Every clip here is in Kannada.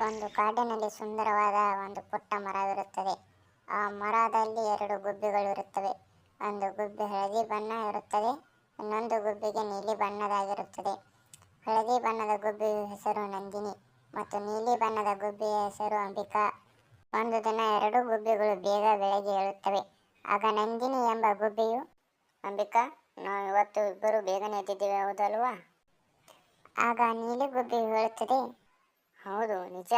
ಒಂದು ಕಾಡಿನಲ್ಲಿ ಸುಂದರವಾದ ಒಂದು ಪುಟ್ಟ ಮರವಿರುತ್ತದೆ. ಆ ಮರದಲ್ಲಿ ಎರಡು ಗುಬ್ಬಿಗಳು ಇರುತ್ತವೆ ಒಂದು ಗುಬ್ಬಿ ಹಳದಿ ಬಣ್ಣ ಇರುತ್ತದೆ, ಇನ್ನೊಂದು ಗುಬ್ಬಿಗೆ ನೀಲಿ ಬಣ್ಣದಾಗಿರುತ್ತದೆ. ಹಳದಿ ಬಣ್ಣದ ಗುಬ್ಬಿಯ ಹೆಸರು ನಂದಿನಿ ಮತ್ತು ನೀಲಿ ಬಣ್ಣದ ಗುಬ್ಬಿಯ ಹೆಸರು ಅಂಬಿಕಾ. ಒಂದು ದಿನ ಎರಡು ಗುಬ್ಬಿಗಳು ಬೇಗ ಬೆಳಗ್ಗೆ ಏಳುತ್ತವೆ. ಆಗ ನಂದಿನಿ ಎಂಬ ಗುಬ್ಬಿಯು, ಅಂಬಿಕಾ, ನಾವು ಇವತ್ತು ಇಬ್ಬರು ಬೇಗನೆ ಎದ್ದಿದ್ದೇವೆ, ಹೌದಲ್ವಾ? ಆಗ ನೀಲಿ ಗುಬ್ಬಿ ಹೇಳುತ್ತದೆ ಹೌದು, ನಿಜ.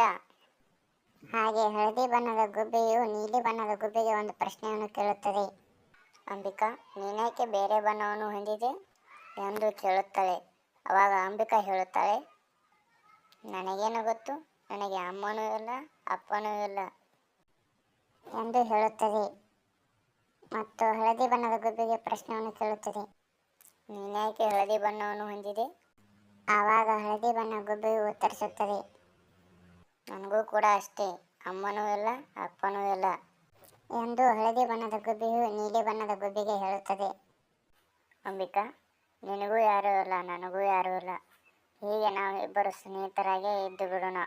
ಹಾಗೆ ಹಳದಿ ಬಣ್ಣದ ಗುಬ್ಬೆಯು ನೀಲಿ ಬಣ್ಣದ ಗುಬ್ಬೆಗೆ ಒಂದು ಪ್ರಶ್ನೆಯನ್ನು ಕೇಳುತ್ತದೆ. ಅಂಬಿಕಾ, ನೀನೇಕೆ ಬೇರೆ ಬಣ್ಣವನ್ನು ಹೊಂದಿದೆ ಎಂದು ಕೇಳುತ್ತಾಳೆ ಅವಾಗ ಅಂಬಿಕಾ ಹೇಳುತ್ತಾಳೆ, ನನಗೇನು ಗೊತ್ತು? ನನಗೆ ಅಮ್ಮನೂ ಇಲ್ಲ, ಅಪ್ಪನೂ ಇಲ್ಲ ಎಂದು ಹೇಳುತ್ತದೆ. ಮತ್ತು ಹಳದಿ ಬಣ್ಣದ ಗುಬ್ಬಿಗೆ ಪ್ರಶ್ನೆಯನ್ನು ಕೇಳುತ್ತದೆ, ನೀನೇಕೆ ಹಳದಿ ಬಣ್ಣವನ್ನು ಹೊಂದಿದೆ? ಆವಾಗ ಹಳದಿ ಬಣ್ಣ ಗುಬ್ಬೆಯು ಉತ್ತರಿಸುತ್ತದೆ ನನಗೂ ಕೂಡ ಅಷ್ಟೇ. ಅಮ್ಮನೂ ಇಲ್ಲ, ಅಪ್ಪನೂ ಇಲ್ಲ. ಎಂದು ಹಳದಿ ಬಣ್ಣದ ಗುಬ್ಬಿಯು ನೀಲಿ ಬಣ್ಣದ ಗುಬ್ಬಿಗೆ ಹೇಳುತ್ತದೆ. ಅಂಬಿಕಾ, ನಿನಗೂ ಯಾರೂ ಇಲ್ಲ, ನನಗೂ ಯಾರೂ ಇಲ್ಲ. ಹೀಗೆ ನಾವು ಇಬ್ಬರು ಸ್ನೇಹಿತರಾಗೇ ಇದ್ದು ಬಿಡೋಣ.